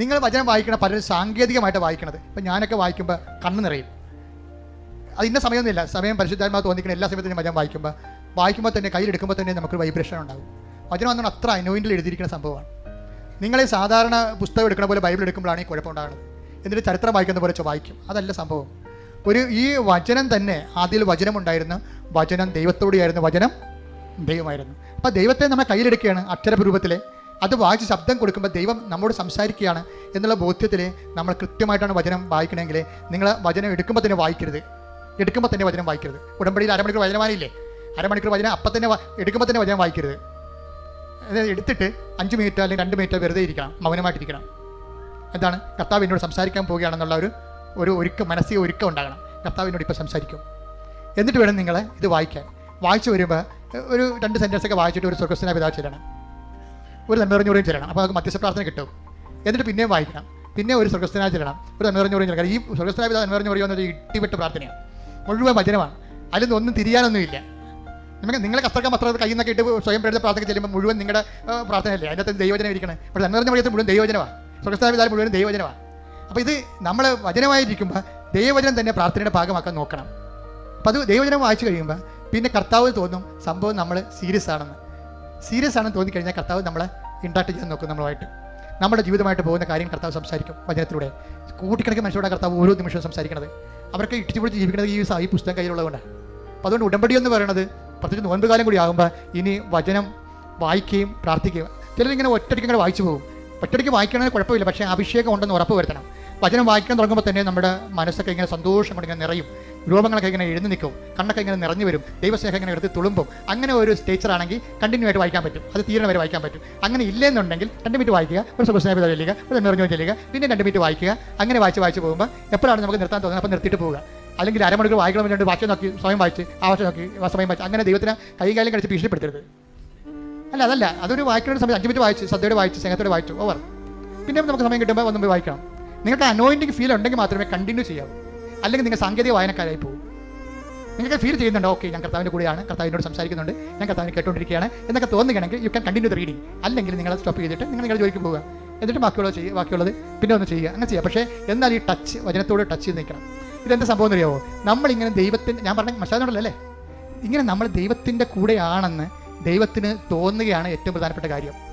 നിങ്ങൾ വചനം വായിക്കണ പലരും സാങ്കേതികമായിട്ട് വായിക്കണത്. ഇപ്പം ഞാനൊക്കെ വായിക്കുമ്പോൾ കണ്ണ് നിറയും. അത് ഇന്ന സമയമൊന്നുമില്ല. സമയം പരിശുദ്ധാത്മാവ് തോന്നിക്കുന്ന എല്ലാ സമയത്തും വചനം വായിക്കുമ്പോൾ വായിക്കുമ്പോൾ തന്നെ കയ്യിലെടുക്കുമ്പോൾ തന്നെ നമുക്ക് വൈബ്രേഷൻ ഉണ്ടാകും വചനം വന്നാൽ അത്ര അനോയിന്റിൽ എഴുതിയിരിക്കുന്ന സംഭവമാണ്. നിങ്ങൾ ഈ സാധാരണ പുസ്തകം എടുക്കുന്ന പോലെ ബൈബിൾ എടുക്കുമ്പോഴാണ് ഈ കുഴപ്പമുണ്ടാകുന്നത് എന്നിട്ട് ചരിത്രം വായിക്കുന്ന പോലെ വായിക്കും. അതല്ല സംഭവം. ഒരു ഈ വചനം തന്നെ ആദ്യം വചനമുണ്ടായിരുന്നു വചനം ദൈവത്തോടെയായിരുന്നു വചനം ദൈവമായിരുന്നു. അപ്പോൾ ദൈവത്തെ നമ്മൾ കയ്യിലെടുക്കുകയാണ് അക്ഷരരൂപത്തിൽ അത് വായിച്ച് ശബ്ദം കൊടുക്കുമ്പോൾ ദൈവം നമ്മോട് സംസാരിക്കുകയാണ് എന്നുള്ള ബോധ്യത്തിൽ നമ്മൾ കൃത്യമായിട്ടാണ് വചനം വായിക്കണമെങ്കിൽ നിങ്ങൾ വചനം എടുക്കുമ്പോൾ തന്നെ വായിക്കരുത്. എടുക്കുമ്പോൾ തന്നെ വചനം വായിക്കരുത്. ഉടമ്പടിയിൽ അരമണിക്കൂർ വചനമാനില്ലേ അരമണിക്കൂർ വചനം അപ്പം തന്നെ എടുക്കുമ്പോൾ തന്നെ വചനം വായിക്കരുത്. എടുത്തിട്ട് അഞ്ച് മിനിറ്റ് അല്ലെങ്കിൽ രണ്ട് മിനിറ്റ് വെറുതെ ഇരിക്കണം മൗനമായിട്ടിരിക്കണം. എന്താണ്? കർത്താവ് എന്നോട് സംസാരിക്കാൻ പോവുകയാണെന്നുള്ള ഒരു ഒരു ഒരുക്കം മനസ്സിൽ ഒരുക്കം ഉണ്ടാകണം. കർത്താവ് എന്നോട് ഇപ്പോൾ സംസാരിക്കും. എന്നിട്ട് വേണം നിങ്ങൾ ഇത് വായിക്കാൻ. വായിച്ചു വരുമ്പോൾ ഒരു രണ്ട് സെന്റൻസൊക്കെ വായിച്ചിട്ട് ഒരു സ്വർഗസ്വന പിതാവ് ചെല്ലണം ഒരു നന്മറിഞ്ഞൂറിയും ചെല്ലണം. അപ്പോൾ നമുക്ക് മധ്യസ്ഥ പ്രാർത്ഥന കിട്ടും. എന്നിട്ട് പിന്നെയും വായിക്കണം. പിന്നെ ഒരു സ്വർഗസ്ഥനായി ചെല്ലണം. ഒരു നന്മറിഞ്ഞൂറിയും ചെല്ലണം. ഈ സ്വർഗസ്ഥനായ പിതാവ് നന്മറിഞ്ഞൂറിയോ എന്നൊരു ഇട്ടിവിട്ട് പ്രാർത്ഥനയാണ്. മുഴുവൻ വചനമാണ്. അതിലൊന്നും ഒന്നും തിരിയാനൊന്നുമില്ല. നിങ്ങൾക്ക് നിങ്ങളെ കത്തർക്കാൻ പത്രം കയ്യിൽ നിന്നൊക്കെ ഇട്ട് സ്വയം പ്രേരിത പ്രാർത്ഥന ചെല്ലുമ്പോൾ മുഴുവൻ നിങ്ങളുടെ പ്രാർത്ഥന പ്രാർത്ഥനയല്ലേ? അതിനകത്ത് ദൈവജനം ഇരിക്കണം. പക്ഷെ നന്മറിഞ്ഞ വഴിയത്ത് മുഴുവൻ ദൈവജനമാണ് സ്വർഗസ്ഥാന മുഴുവൻ ദൈവജനമാണ് അപ്പോൾ ഇത് നമ്മൾ വചനമായിരിക്കുമ്പോൾ ദൈവവചനം തന്നെ പ്രാർത്ഥനയുടെ ഭാഗമാക്കാൻ നോക്കണം. അപ്പോൾ അത് ദൈവവചനം വായിച്ചു കഴിയുമ്പോൾ പിന്നെ കർത്താവ് തോന്നും സംഭവം നമ്മൾ സീരിയസ് ആണെന്ന്. സീരിയസ് ആണെന്ന് തോന്നിക്കഴിഞ്ഞാൽ കർത്താവ് നമ്മളെ ഇൻട്രാക്ട് ചെയ്യാൻ നോക്കും നമ്മളായിട്ട്. നമ്മുടെ ജീവിതമായിട്ട് പോകുന്ന കാര്യം കർത്താവ് സംസാരിക്കും വചനത്തിലൂടെ. കൂട്ടിക്കിടക്കുന്ന മനുഷ്യരുടെ കർത്താവ് ഓരോ നിമിഷവും സംസാരിക്കുന്നത് അവർക്ക് ഇട്ടിച്ചു പിടിച്ച് ജീവിക്കുന്നത് ഈ ഈ പുസ്തകം കയ്യിലുള്ളതുകൊണ്ടാണ്. അപ്പോൾ അതുകൊണ്ട് ഉടമ്പടി എന്ന് പറയുന്നത് പ്രത്യേകിച്ച് നോൻപ് കാലം കൂടി ആകുമ്പോൾ ഇനി വചനം വായിക്കുകയും പ്രാർത്ഥിക്കുകയും ചിലരിങ്ങനെ ഒറ്റയ്ക്ക് ഇങ്ങനെ വായിച്ചു പോകും. ഒറ്റയ്ക്ക് വായിക്കണമെങ്കിൽ കുഴപ്പമില്ല പക്ഷേ അഭിഷേകം ഉണ്ടെന്ന് ഉറപ്പ് വരുത്തണം. വചനം വായിക്കാൻ തുടങ്ങുമ്പോൾ തന്നെ നമ്മുടെ മനസ്സൊക്കെ ഇങ്ങനെ സന്തോഷം കൊണ്ട് ഇങ്ങനെ നിറയും. രൂപങ്ങളൊക്കെ ഇങ്ങനെ എഴുതി നിൽക്കും. കണ്ണൊക്കെ ഇങ്ങനെ നിറഞ്ഞു വരും. ദൈവസ്നേഹം ഇങ്ങനെ എടുത്ത് തുളുമ്പും. അങ്ങനെ ഒരു സ്റ്റേച്ചർ ആണെങ്കിൽ കണ്ടിന്യൂ ആയിട്ട് വായിക്കാൻ പറ്റും. അത് തീരണ വരെ വായിക്കാൻ പറ്റും. അങ്ങനെ ഇല്ലെന്നുണ്ടെങ്കിൽ രണ്ട് മിനിറ്റ് വായിക്കുക ഒരു സുഖസ്നേഹിത ചെല്ലുക ഒരു നിറഞ്ഞു ചെല്ലുക പിന്നെ രണ്ട് മിനിറ്റ് വായിക്കുക. അങ്ങനെ വായിച്ച് വായിച്ച് പോകുമ്പോൾ എപ്പോഴാണ് നമുക്ക് നിർത്താൻ തോന്നുന്നത്? അപ്പോൾ നിർത്തിയിട്ട് പോവുക. അല്ലെങ്കിൽ അരമണിക്കൂർ വായിക്കണം വേണ്ടി വാക്യം നോക്കി സ്വയം വായിച്ച് ആവശ്യം നോക്കി സമയം വായിച്ച്. അങ്ങനെ ദൈവത്തിന് കൈ കാലം കഴിച്ച് ഭീഷണിപ്പെടുത്തരുത്. അല്ല അതല്ല. അതൊരു വായിക്കുന്ന സമയത്ത് സമയം അഞ്ച് മിനിറ്റ് വായിച്ച് ശ്രദ്ധയോടെ വായിച്ച് സ്നേഹത്തോടെ വായിച്ചു ഓവർ പിന്നെ നമുക്ക് സമയം കിട്ടുമ്പോൾ ഒന്നും വായിക്കണം. നിങ്ങൾക്ക് അനോയിന്റിങ് ഫീൽ ഉണ്ടെങ്കിൽ മാത്രമേ കണ്ടിന്യൂ ചെയ്യാവൂ. അല്ലെങ്കിൽ നിങ്ങൾ സാങ്കേതിക വായനക്കാരായി പോകും. നിങ്ങൾക്ക് ഫീൽ ചെയ്യുന്നുണ്ട്? ഓക്കെ ഞാൻ കർത്താവിന്റെ കൂടെയാണ്. കർത്താവിനോട് സംസാരിക്കുന്നുണ്ട്. ഞാൻ കർത്താവിനെ കേട്ടുകൊണ്ടിരിക്കുകയാണ്. എന്നൊക്കെ തോന്നുകയാണെങ്കിൽ you can continue the reading അല്ലെങ്കിൽ നിങ്ങൾ സ്റ്റോപ്പ് ചെയ്തിട്ട് നിങ്ങൾ നിങ്ങളുടെ ജോലിക്ക് പോവുക. എന്നിട്ട് ബാക്കിയുള്ളത് ചെയ്യുക ബാക്കിയുള്ളത് പിന്നെ ഒന്ന് ചെയ്യുക. അങ്ങനെ ചെയ്യുക. പക്ഷേ എന്നാൽ ഈ ടച്ച് വചനത്തോട് ടച്ച് ചെയ്ത് നിൽക്കണം. ഇതെന്താ സംഭവം എന്നറിയാമോ നമ്മളിങ്ങനെ ദൈവത്തിന്റെ ഞാൻ പറഞ്ഞ അല്ലേ? ഇങ്ങനെ നമ്മൾ ദൈവത്തിന്റെ കൂടെയാണെന്ന് ദൈവത്തിന് തോന്നുകയാണ് ഏറ്റവും പ്രധാനപ്പെട്ട കാര്യം.